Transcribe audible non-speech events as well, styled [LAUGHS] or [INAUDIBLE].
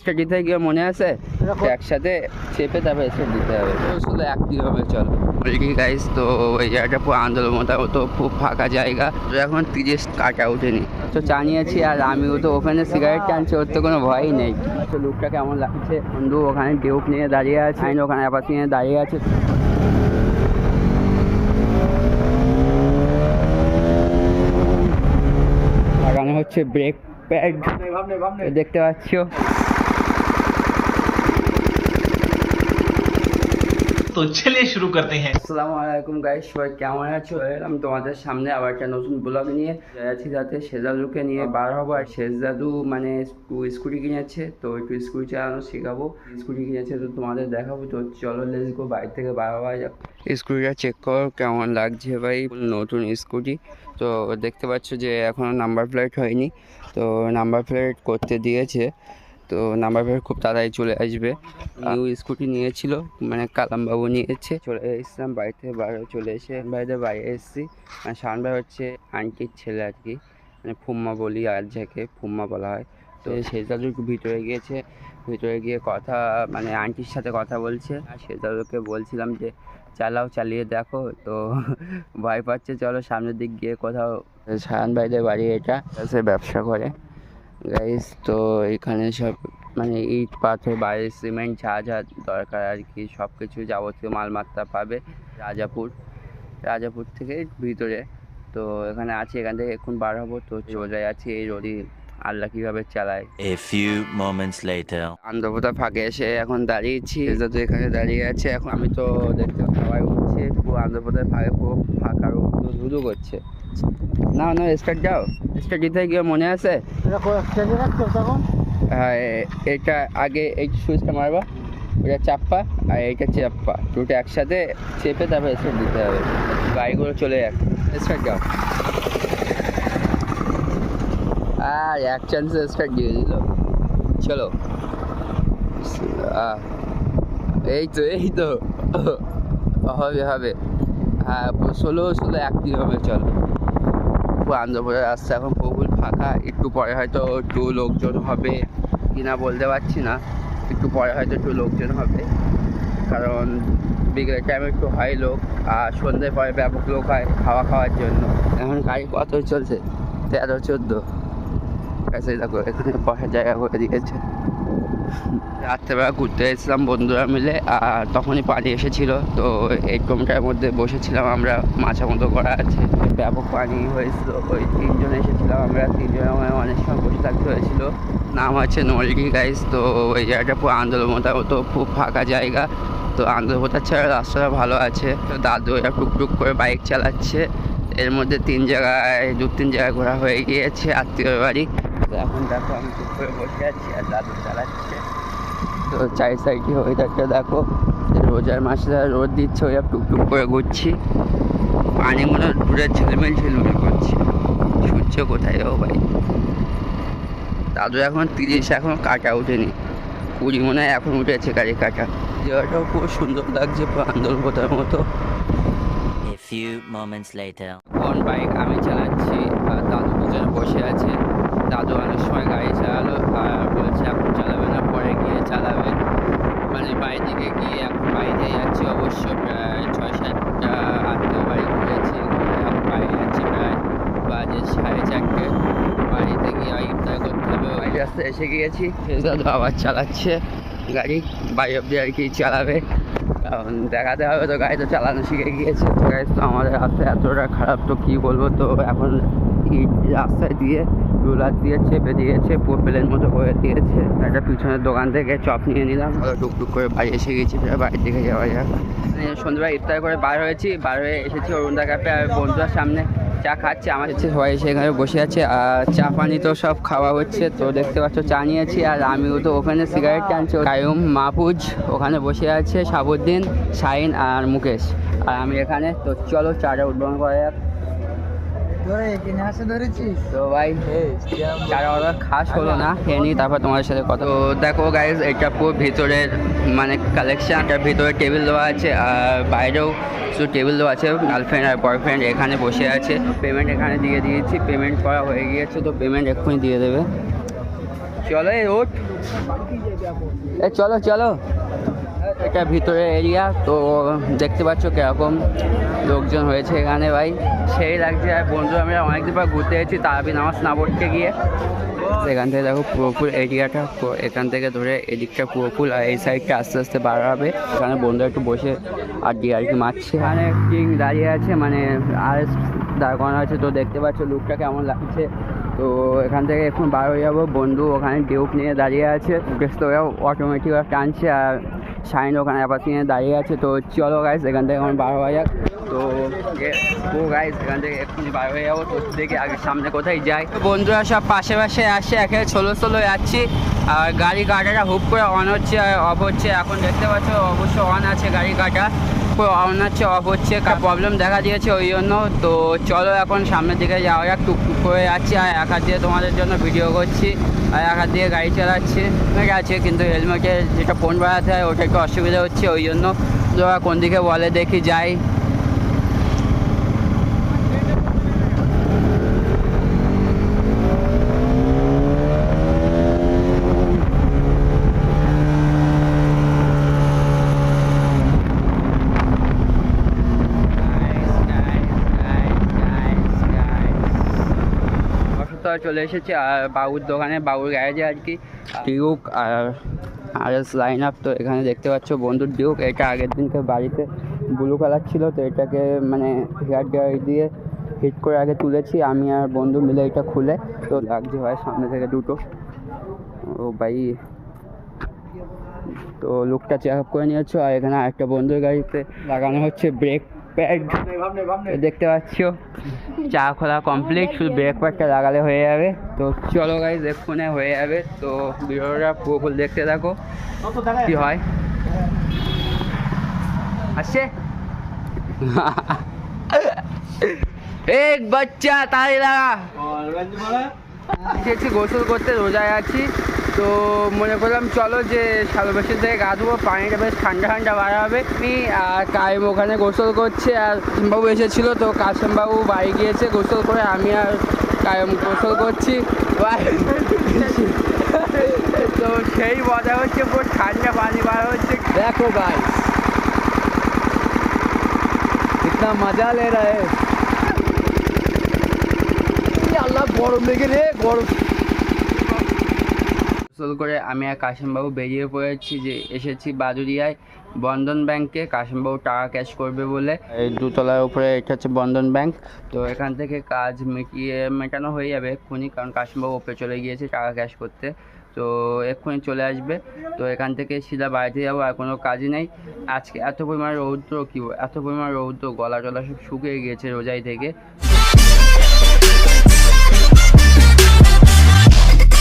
Start দিতে গিয়ে মনে আছে? একসাথে চেপে তারপরে স্টার্ট দিতে হবে। তো শুধু একটি হবে চলো। বলি গাইস তো ওই জায়গাটা পুরো আন্দোলন মতো খুব ফাঁকা জায়গা। তো এখন তিরিশ কাটা উঠেনি তো জানিয়েছি আর আমিও তো ওখানে সিগারেট টানছি ওর তো কোনো ভয়ই নেই। তো লুকটা কেমন লাগছে? বন্ধু ওখানে ডিউক নিয়ে দাঁড়িয়ে আছে আইন ওখানে আবার নিয়ে দাঁড়িয়ে আছে। লাগানো হচ্ছে ব্রেক প্যাড দেখতে পাচ্ছ? तो चलिए शुरू करते हैं আসসালামু আলাইকুম গাইস সবাই কেমন আছো এলাম তোমাদের সামনে আবার একটা নতুন ব্লগ নিয়ে যাচ্ছি যাতে শেজাদুকে নিয়ে বার হবো আর শেজাদু মানে স্কু- স্কুটি কিনেছে তো একটু স্কুটি চালানো শেখাবো স্কুটি কিনেছে তো তোমাদের দেখাবো তো চলো লেস গো বাইক থেকে বার হওয়া যাক স্কুটিটা চেক করো কেমন লাগছে ভাই নতুন স্কুটি তো দেখতে পাচ্ছ যে এখনও নাম্বার প্লেট হয়নি তো নাম্বার প্লেট করতে দিয়েছে তো নাম্বার প্লেট খুব তাড়াতাড়ি চলে আসবে। নিউ স্কুটি নিয়েছিল মানে কালামবাবু নিয়েছে। চলে এসেছিলাম বাড়িতে বাইরে চলে এসে বাড়িতে বাইরে এসেছি। মানে শান ভাই হচ্ছে আন্টির ছেলে আর কি। মানে ফুম্মা বলি আর যাকে ফুম্মা বলা হয়। তো সেই দাদু ভিতরে গিয়েছে, ভিতরে গিয়ে কথা মানে আন্টির সাথে কথা বলছে। আর সে দাদুকে বলছিলাম যে, চালাও, চালিয়ে দেখো। তো ভয় পাচ্ছে, চলো সামনের দিক গিয়ে কোথাও। শাহান ভাইদের বাড়ি এটা, সে ব্যবসা করে। গাইস তো এখানে সব মানে ইট পাথর বাইরে সিমেন্ট যা যা দরকার আর কি সব কিছু যাবতীয় মালমাত্রা পাবে রাজাপুর রাজাপুর থেকে ভিতরে। তো এখানে আছি এখান থেকে এখন বার হব। তো চলে আছি এই রোদই আল্লাহ কীভাবে চালায়। A few moments later. আন্ধ্রপ্রদা ফাঁকে এসে এখন দাঁড়িয়েছি। তো এখানে দাঁড়িয়ে আছে। এখন আমি তো দেখতে সবাই উঠছে। পুরো আন্ধ্রপ্রদেশ ফাঁকে পুরো ফাঁকা ধুধু করছে। না না স্টার্ট যাও স্টার্ট দিতে গিয়ে মনে আছে? হ্যাঁ এটা আগে এই সুইচটা মারবা। ওটা চাপ্পা আর এইটা চাপ্পা দুটো একসাথে চেপে তারপরে স্টার্ট দিতে হবে। গাড়িগুলো চলে যাক। স্টার্ট যাও আর এক চান্সে স্টার্ট দিয়ে এই তো এই তো হবে হবে হ্যাঁ ষোলো ষোলো হবে চলো এখন ফাঁকা একটু পরে হয়তো একটু লোকজন হবে কিনা বলতে পারছি না একটু পরে হয়তো একটু লোকজন হবে কারণ বিকেলের টাইমে একটু হয় লোক আর সন্ধ্যের পরে ব্যাপক লোক হয় খাওয়া খাওয়ার জন্য এখন গাড়ি কত চলছে তেরো চোদ্দ জায়গা করে দিয়েছে। রাত্রেবেলা ঘুরতে এসেছিলাম বন্ধুরা মিলে, আর তখনই পানি এসেছিল। তো এই টোমটার মধ্যে বসেছিলাম আমরা মাছা মতো করা আছে। ব্যাপক পানি হয়েছিল। ওই তিনজন এসেছিলাম আমরা, তিনজন আমার অনেক সময় বসে থাকতে হয়েছিল। নাম আছে নলকি গাইস তো ওই জায়গাটা পুরো আন্দোলন মতো, খুব ফাঁকা জায়গা। তো আন্দোলন ছাড়া রাস্তাটা ভালো আছে। তো দাদু এরা টুকটুক করে বাইক চালাচ্ছে। এর মধ্যে তিন জায়গায় দু তিন জায়গায় ঘোরা হয়ে গিয়েছে আত্মীয় বাড়ি। তো এখন দেখো আমি চুপ করে বসে আছি আর দাদু চালাচ্ছে। তো চাই সাইডে ওয়েদারটা দেখো। রোজার মাসে রোদ দিচ্ছে ওই টুকটুক করে ঘুরছি। পানি মনে হয় দূরে ঝিলমিল ঝিলমিল করছে। সূর্য কোথায় ও ভাই? দাদু এখন তিরিশ এখন কাটা উঠেনি কুড়ি মনে হয় এখন উঠেছে গাড়ি কাটা। জায়গাটাও খুব সুন্দর লাগছে আন্দোলন মতো। A few moments later. কোন বাইক আমি চালাচ্ছি আর দাদু দুজনে বসে আছে। দাদু অনেক সময় গাড়ি চালালো আর বলেছে এখন চালাবে না, পরে গিয়ে চালাবে। মানে বাড়ি থেকে গিয়ে এখন বাড়িতে যাচ্ছি অবশ্য, প্রায় ছয় সাতটা আটটা বাড়ি ঘুরেছি, ঘুরে এখন বাড়ি যাচ্ছি প্রায় বাজে সাড়ে চারটে। বাড়িতে গিয়ে ইফতার করতে হবে, ওই রাস্তায় এসে গিয়েছি। দাদু আবার চালাচ্ছে, গাড়ি, বাড়ি অব্দি আর কি চালাবে। কারণ দেখাতে হবে তো গাড়ি তো চালানো শিখে গিয়েছে। তো গাড়ি তো আমাদের রাস্তা এতটা খারাপ, তো কী বলব? তো এখন রাস্তায় দিয়ে রোলার দিয়ে চেপে দিয়েছে প্লেন মতো করে দিয়েছে। একটা পিছনের দোকান থেকে চপ নিয়ে নিলাম। টুকটুক করে বাড়ি এসে গেছি বাড়ির দিকে যাওয়া যাক। সন্ধ্যাবেলা ইফতার করে বার হয়েছি, বার হয়ে এসেছি অরুণদা ক্যাপে আর বন্ধুরা সামনে। চা খাচ্ছে, আমার হচ্ছে সবাই এসে এখানে বসে আছে, আর চা পানি তো সব খাওয়া হচ্ছে, তো দেখতে পাচ্ছ চা নিয়েছি, আর আমিও তো ওখানে সিগারেট টানছি। কায়ুম, মাহফুজ ওখানে বসে আছে, সাবুদ্দিন, শাইন আর মুকেশ। আর আমি এখানে, তো চলো চাটা উদ্বোধন করা যাক। খাস হলো না তারপর তোমাদের সাথে কথা দেখো এটা ভিতরের মানে কালেকশন এটার ভিতরে টেবিল দেওয়া আছে, আর বাইরেও শুধু টেবিল দেওয়া আছে গার্লফ্রেন্ড আর বয়ফ্রেন্ড এখানে বসে আছে। পেমেন্ট এখানে দিয়ে দিয়েছি পেমেন্ট করা হয়ে গিয়েছে, তো পেমেন্ট এক্ষুনি দিয়ে দেবে। চলো এ, চলো চলো। এটা ভিতরে এরিয়া তো দেখতে পাচ্ছ কীরকম লোকজন হয়েছে এখানে ভাই। সেই লাগছে, আর বন্ধু, আমরা অনেকদিন পর ঘুরতে এসেছি তারাবি নামাজ না পড়তে গিয়ে। এখান থেকে দেখো পুরোপুর এরিয়াটা এখান থেকে ধরে এদিকটা পুরোপুর, আর এই সাইডটা আস্তে আস্তে বার হবে। এখানে বন্ধু একটু বসে আর দিয়ে আর কি মারছে। এখানে কিং দাঁড়িয়ে আছে মানে আর দাঁড় করানো আছে, তো দেখতে পাচ্ছ লুকটা কেমন লাগছে। তো এখান থেকে এখন বার হয়ে যাব। বন্ধু, ওখানে ডিউক নিয়ে দাঁড়িয়ে আছে। তো অটোমেটিক টানছে, আর শাইন ওখানে আবার কিনে দাঁড়িয়ে আছে। তো চলো গাইস এখান থেকে এখন বার হওয়া যাক। তো ও গাইস এখান থেকে এক্ষুনি বার হয়ে যাব। তো দেখি আগে সামনে কোথায় যাই। বন্ধুরা সব পাশে পাশে আসে, একে ছোলো ছোলো যাচ্ছি। আর গাড়ি কাটাটা হুপ করে অন হচ্ছে আর অফ হচ্ছে। এখন দেখতে পাচ্ছ, অবশ্য অন আছে গাড়ি কাটা। অন হচ্ছে অফ হচ্ছে প্রবলেম দেখা দিয়েছে ওই জন্য। তো চলো এখন সামনের দিকে যাওয়া যাক, টুকটুক করে যাচ্ছি। আর এক হাত দিয়ে তোমাদের জন্য ভিডিও করছি। আর এক হাত দিয়ে গাড়ি চালাচ্ছি। ঠিক আছে, কিন্তু হেলমেটে যেটা ফোন বাড়াতে হয় ওটা একটু অসুবিধা হচ্ছে, ওই জন্য। কোন দিকে বলে দেখি, যাই। অসুস্থ চলে এসেছে, আর বাবুর দোকানে, বাবুর গ্যারেজে আর কি ডিউক আর আর এস লাইন আপ তো এখানে দেখতে পাচ্ছ, বন্ধুর ডিউক। এটা আগের দিনকে বাড়িতে ব্লু কালার ছিল, তো এটাকে মানে হেয়ার ড্রায়ার দিয়ে হিট করে আগে তুলেছি। আমি আর বন্ধু মিলে এটা খুলে, তো লাগছে হয় সামনে থেকে দুটো। ও ভাই, তো লুকটা চেক আপ করে নিয়েছো। আর এখানে আরেকটা বন্ধুর গাড়িতে লাগানো হচ্ছে ব্রেক প্যাড। দেখতে পাচ্ছ? চা খোলা কমপ্লিট শুধু ব্রেক প্যাডটা লাগালে হয়ে যাবে। তো চলো গাইজ এক্ষুনি হয়ে যাবে। তো ভিডিওটা পুরোপুর দেখতে থাকো। কি হয়? আসছে? [LAUGHS] এক বাচ্চা তাড়ি লাগা। এসেছি গোসল করতে রোজায় আছি। তো মনে করলাম চলো যে সালবেশের থেকে গা ধুবো, পানিটা বেশ ঠান্ডা ঠান্ডা বার হবে। আমি আর কায়েম ওখানে গোসল করছে, আর বাবু এসেছিল, তো কাসেমবাবু বাড়ি গিয়েছে, গোসল করে আমি আর কায়েম গোসল করছি। তো সেই মজা হচ্ছে, পুরো ঠান্ডা পানি বার হচ্ছে। দেখো ভাই মজা লে রে আল্লাহ গরম লেগে রে গরম। গোসল করে আমি আর কাশিমবাবু বেরিয়ে পড়েছি যে এসেছি বাদুরিয়ায় বন্ধন ব্যাংকে কাশিমবাবু টাকা ক্যাশ করবে বলে। এই দুতলার উপরে এটা হচ্ছে বন্ধন ব্যাংক। তো এখান থেকে কাজ মিটিয়ে মেটানো হয়ে যাবে এক্ষুনি কারণ কাশিমবাবু ওপরে চলে গিয়েছে টাকা ক্যাশ করতে। তো এক্ষুনি চলে আসবে। তো এখান থেকে সিধা বাড়িতে যাব আর কোনো কাজই নেই। আজকে এত পরিমাণ রৌদ্র কী এত পরিমাণ রৌদ্র গলা টলা সব শুকিয়ে গিয়েছে রোজাই থেকে।